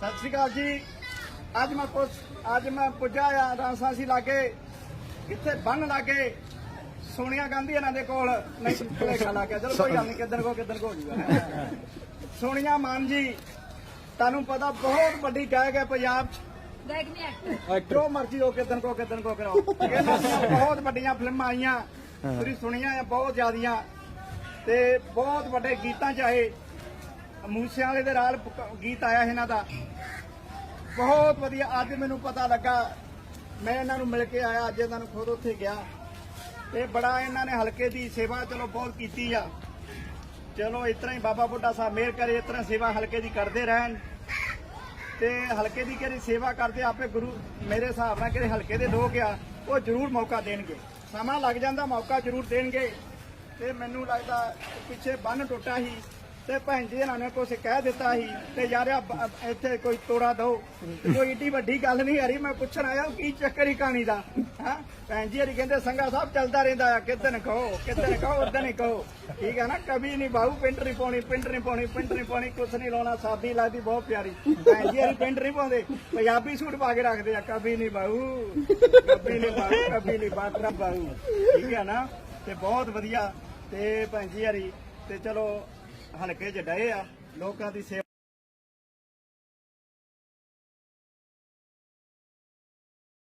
ਸਤਿ ਸ਼੍ਰੀ ਅਕਾਲ ਜੀ। ਅੱਜ ਮੈਂ ਅੱਜ ਮੈਂ ਪੁੱਜਾ ਆ ਰਾਸਾਸੀ ਲਾਗੇ ਕਿੱਥੇ ਬੰਨ ਲਾਗੇ ਸੋਨੀਆ ਗਾਂਧੀ ਇਹਨਾਂ ਦੇ ਕੋਲ ਨਹੀਂ ਭੁਲੇਖਾ ਲੱਗ ਗਿਆ ਚਲੋ ਕੋਈ ਗੱਲ ਨਹੀਂ ਕਿੱਦਣ ਕੋ ਕਿੱਦਣ ਕੋ ਹੋ ਜੂਗਾ। ਸੋਨੀਆ ਮਾਨ ਜੀ ਤੁਹਾਨੂੰ ਪਤਾ ਬਹੁਤ ਵੱਡੀ ਗਾਇਕ ਹੈ ਪੰਜਾਬ 'ਚ। ਗਾਇਕ ਨਹੀਂ ਐਕਟਰ ਜੋ ਮਰਜ਼ੀ ਹੋ ਕਿਦਨ ਕੋ ਕਿਦਨ ਕੋ ਕਰਾਓ। ਇਹਨਾਂ ਦੀਆਂ ਬਹੁਤ ਵੱਡੀਆਂ ਫਿਲਮਾਂ ਆਈਆਂ। ਤੁਸੀਂ ਸੁਣੀਆਂ ਆ ਬਹੁਤ ਜ਼ਿਆਦੀਆਂ। ਤੇ ਬਹੁਤ ਵੱਡੇ ਗੀਤਾਂ ਚ ਆਏ ਮੂਸਿਆਂ ਵਾਲੇ ਦੇ ਨਾਲ ਗੀਤ ਆਇਆ ਇਹਨਾਂ ਦਾ। ਬਹੁਤ ਵਧੀਆ, ਅੱਜ ਮੈਨੂੰ ਪਤਾ ਲੱਗਾ, ਮੈਂ ਇਹਨਾਂ ਨੂੰ ਮਿਲ ਕੇ ਆਇਆ, ਅੱਜ ਇਹਨਾਂ ਨੂੰ ਖੁਦ ਉੱਥੇ ਗਿਆ। ਤੇ ਬੜਾ ਇਹਨਾਂ ਨੇ ਹਲਕੇ ਦੀ ਸੇਵਾ ਚਲੋ ਬਹੁਤ ਕੀਤੀ ਆ। ਚਲੋ, ਇਸ ਤਰ੍ਹਾਂ ਹੀ ਬਾਬਾ ਬੁੱਢਾ ਸਾਹਿਬ ਮਿਹਰ ਕਰੇ, ਇਸ ਤਰ੍ਹਾਂ ਸੇਵਾ ਹਲਕੇ ਦੀ ਕਰਦੇ ਰਹਿਣ। ਤੇ ਹਲਕੇ ਦੀ ਕਿਹੜੀ ਸੇਵਾ ਕਰਦੇ, ਆਪੇ ਗੁਰੂ ਮੇਰੇ ਹਿਸਾਬ ਨਾਲ ਕਿਹੜੇ ਹਲਕੇ ਦੇ ਲੋਕ ਆ, ਉਹ ਜ਼ਰੂਰ ਮੌਕਾ ਦੇਣਗੇ। ਸਮਾਂ ਲੱਗ ਜਾਂਦਾ, ਮੌਕਾ ਜ਼ਰੂਰ ਦੇਣਗੇ। ਤੇ ਮੈਨੂੰ ਲੱਗਦਾ, ਪਿੱਛੇ ਬੰਨ ਟੁੱਟਾ ਹੀ ਤੇ ਭੈਣ ਜੀ ਇਹਨਾਂ ਨੇ ਕੁਝ ਕਹਿ ਦਿੱਤਾ ਸੀ ਤੇ ਯਾਰ ਇੱਥੇ ਕੋਈ ਤੋੜਾ ਦਿਓ ਕੋਈ ਏਡੀ ਵੱਡੀ ਗੱਲ ਨਹੀਂ ਹਰੀ, ਮੈਂ ਪੁੱਛਣ ਆਇਆ, ਕੀ ਚੱਕਰ ਹੀ ਕਹਾਣੀ ਦਾ? ਭੈਣ ਜੀ ਹਰੀ ਕਹਿੰਦੇ ਸੰਗਾ ਸਾਹਿਬ ਚੱਲਦਾ ਰਹਿੰਦਾ ਆ ਕਿਦਨ ਕਹੋ ਕਿਦਨ ਕਹੋ ਉਦਨ ਹੀ ਕਹੋ। ਠੀਕ ਹੈ ਨਾ ਕਭੀ ਨਹੀਂ ਬਾਹੂ ਪਿੰਡ ਨਹੀਂ ਪਾਉਣੀ, ਪਿੰਡ ਨਹੀਂ ਪਾਉਣੀ, ਪਿੰਡ ਨਹੀਂ ਪਾਉਣੀ, ਕੁਛ ਨਹੀਂ ਲਾਉਣਾ, ਸਾਦੀ ਲੱਗਦੀ ਬਹੁਤ ਪਿਆਰੀ। ਭੈਣ ਜੀ ਹਰੀ ਪਿੰਡ ਨਹੀਂ ਪਾਉਂਦੇ, ਪੰਜਾਬੀ ਸੂਟ ਪਾ ਕੇ ਰੱਖਦੇ ਆ ਕਬੀ ਨਹੀਂ ਬਾਹੂ ਕਬੀ ਨਹੀਂ ਬਾਹੂ ਕਭੀ ਨਹੀਂ ਬਾਤਰਾ ਬਾਹੂ ਠੀਕ ਹੈ ਨਾ, ਤੇ ਬਹੁਤ ਵਧੀਆ। ਤੇ ਭੈਣ ਜੀ ਹਰੀ, ਤੇ ਚਲੋ ਹਲਕੇ ਚ ਡਏ ਆ ਲੋਕਾਂ ਦੀ ਸੇਵਾ